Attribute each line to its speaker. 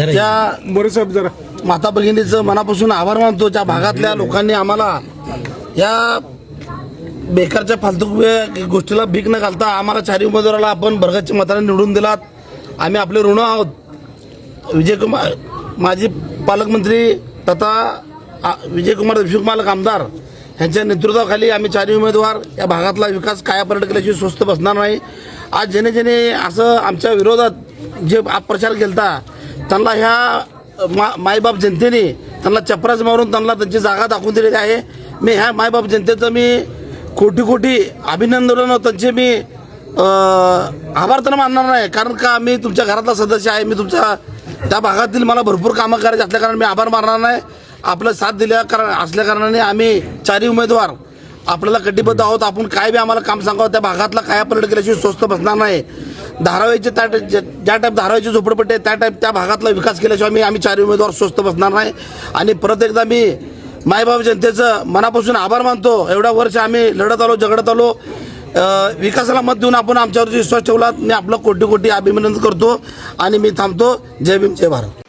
Speaker 1: त्या
Speaker 2: बरं साहेब जरा.
Speaker 1: माता भगिनीचं मनापासून आभार मानतो. त्या भागातल्या लोकांनी आम्हाला या बेकारच्या फालतू गोष्टीला भीक न घालता आम्हाला चारही उमेदवाराला आपण भरगतच्या मताने निवडून दिलात. आम्ही आपले ऋण आहोत. विजयकुमार माजी पालकमंत्री तथा विजयकुमार देशमुख मालक आमदार यांच्या नेतृत्वाखाली आम्ही चारही उमेदवार या भागातला विकास कायापर्यंत केल्याशिवाय स्वस्त बसणार नाही. आज जेणे जेणे असं आमच्या विरोधात जे आप प्रचार केलता त्यांना ह्या मा मायबाप जनतेने त्यांना चपराच मारून त्यांना त्यांची जागा दाखवून दिलेली आहे. मी ह्या मायबाप जनतेचं मी कोटी कोटी अभिनंदन त्यांचे मी आभार तर मानणार नाही. कारण का मी तुमच्या घरातला सदस्य आहे. मी तुमच्या त्या भागातील मला भरपूर कामं करायची. असल्या कारण मी आभार मानणार नाही. आपलं साथ दिल्या कारण असल्या कारणाने आम्ही चारही उमेदवार आपल्याला कटिबद्ध आहोत. आपण काय बी आम्हाला काम सांगावं त्या भागातला काय पर्यटक केल्याशिवाय स्वस्त बसणार नाही. धारावीचे त्या ज्या टाईप धारावीची झोपडपट्टी आहे त्या टाईप त्या भागातला विकास केल्याशिवाय मी आम्ही चार उमेदवार स्वस्त बसणार नाही. आणि परत एकदा मी मायबाप जनतेचं मनापासून आभार मानतो. एवढ्या वर्ष आम्ही लढत आलो झगडत आलो. विकासाला मत देऊन आपण आमच्यावरती विश्वास ठेवला मी आपलं कोटी कोटी अभिनंदन करतो आणि मी थांबतो. जय भीम जय भारत.